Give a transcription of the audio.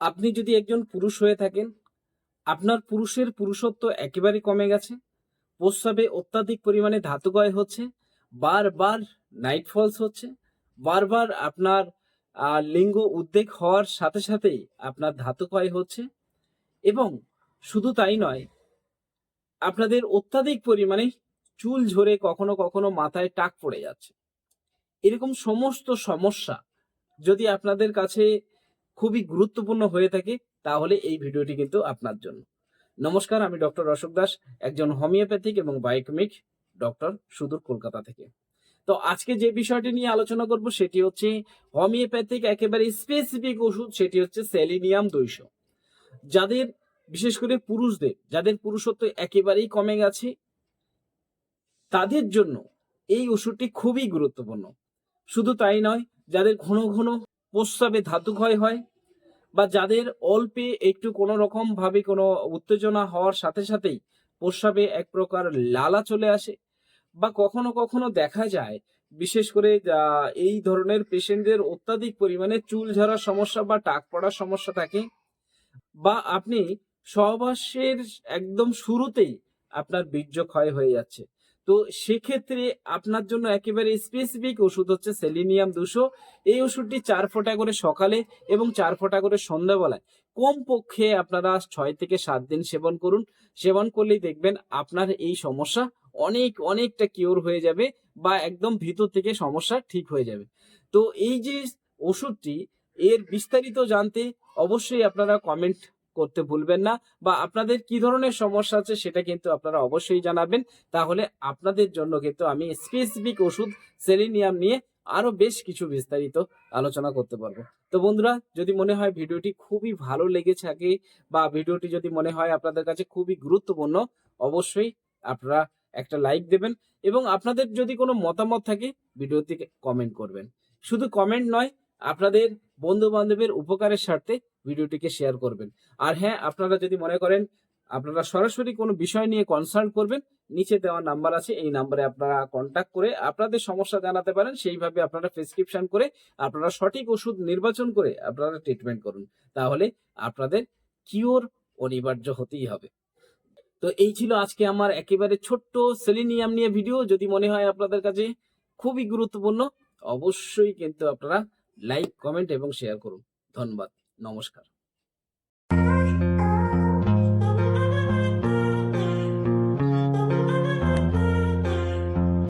আপনি যদি একজন পুরুষ হয়ে থাকেন, আপনার পুরুষের পুরুষত্ব একেবারে কমে গেছে। প্রস্রাবে অত্যাধিক পরিমাণে ধাতুকয় হচ্ছে, বারবার নাইট ফলস হচ্ছে, বারবার আপনার লিঙ্গ উদ্বেগ হওয়ার সাথে সাথেই আপনার ধাতুকয় হচ্ছে এবং শুধু তাই নয়, আপনাদের অত্যাধিক পরিমাণে চুল ঝরে কখনো কখনো মাথায় টাক পড়ে যাচ্ছে। এরকম সমস্ত সমস্যা যদি আপনাদের কাছে খুবই গুরুত্বপূর্ণ হয়ে থাকে, তাহলে এই ভিডিওটি কিন্তু আপনার জন্য। নমস্কার, আমি ডক্টর অশোক দাস, একজন হোমিওপ্যাথিক এবং বায়োকেমিক ডক্টর সুদূর কলকাতা থেকে। তো আজকে যে বিষয়টি নিয়ে আলোচনা করব সেটি হচ্ছে হোমিওপ্যাথিক একেবারে স্পেসিফিক ওষুধ, সেটি হচ্ছে সেলিনিয়াম দুইশো। যাদের, বিশেষ করে পুরুষদের, যাদের পুরুষত্ব একেবারেই কমে গেছে, তাদের জন্য এই ওষুধটি খুবই গুরুত্বপূর্ণ। শুধু তাই নয়, যাদের ঘন ঘন প্রস্রাবে ধাতুক্ষয় হয় বা যাদের অল্পে একটু কোনো রকম ভাবে কোনো উত্তেজনা হওয়ার সাথে সাথেই প্রস্রাবে এক প্রকার লালা চলে আসে বা কখনো কখনো দেখা যায়, বিশেষ করে এই ধরনের পেশেন্টদের অত্যাধিক পরিমাণে চুল ঝরার সমস্যা বা টাক পড়ার সমস্যা থাকে বা আপনি সহবাসের একদম শুরুতেই আপনার বীর্য ক্ষয় হয়ে যাচ্ছে। তো সেক্ষেত্রে আপনার জন্য একেবারে স্পেসিফিক ওষুধ হচ্ছে সেলিনিয়াম দুশো। এই ওষুধটি চার ফোঁটা করে সকালে এবং চার ফোঁটা করে সন্ধ্যাবেলায়। কম পক্ষে আপনারা ছয় থেকে সাত দিন সেবন করুন। সেবন করলেই দেখবেন আপনার এই সমস্যা অনেক, অনেকটা কিওর হয়ে যাবে বা একদম ভিতর থেকে সমস্যা ঠিক হয়ে যাবে। তো এই যে ওষুধটি, এর বিস্তারিত জানতে অবশ্যই আপনারা কমেন্ট করতে ভুলবেন না বা আপনাদের কি ধরনের সমস্যা আছে সেটা কিন্তু আপনারা অবশ্যই জানাবেন। তাহলে আপনাদের জন্য কিন্তু আমি স্পেসিফিক ওষুধ সেলিনিয়াম নিয়ে আরও বেশ কিছু বিস্তারিত আলোচনা করতে পারব। তো বন্ধুরা, যদি মনে হয় ভিডিওটি খুবই ভালো লেগে থাকে বা ভিডিওটি যদি মনে হয় আপনাদের কাছে খুবই গুরুত্বপূর্ণ, অবশ্যই আপনারা একটা লাইক দেবেন এবং আপনাদের যদি কোনো মতামত থাকে, ভিডিওতে কমেন্ট করবেন। শুধু কমেন্ট নয় আপনাদের বন্ধু বান্ধবের উপকারের স্বার্থে ভিডিওটিকে শেয়ার করবেন। আর হ্যাঁ আপনারা যদি মনে করেন আপনারা সরাসরি কোনো বিষয় নিয়ে কনসাল্ট করবেন, নিচে দেওয়া নাম্বার আছে, এই নাম্বারে আপনারা কন্ট্যাক্ট করে আপনাদের সমস্যা জানাতে পারেন, সেইভাবে আপনারা প্রেসক্রিপশন করে আপনারা সঠিক ওষুধ নির্বাচন করে আপনারা ট্রিটমেন্ট করুন। তাহলে আপনাদের কিওর অনিবার্য হতেই হবে। তো এই ছিল আজকে আমার একেবারে ছোট্ট সেলিনিয়াম নিয়ে ভিডিও যদি মনে হয় আপনাদের কাছে খুবই গুরুত্বপূর্ণ, অবশ্যই কিন্তু আপনারা লাইক কমেন্ট এবং শেয়ার করুন। ধন্যবাদ। নমস্কার।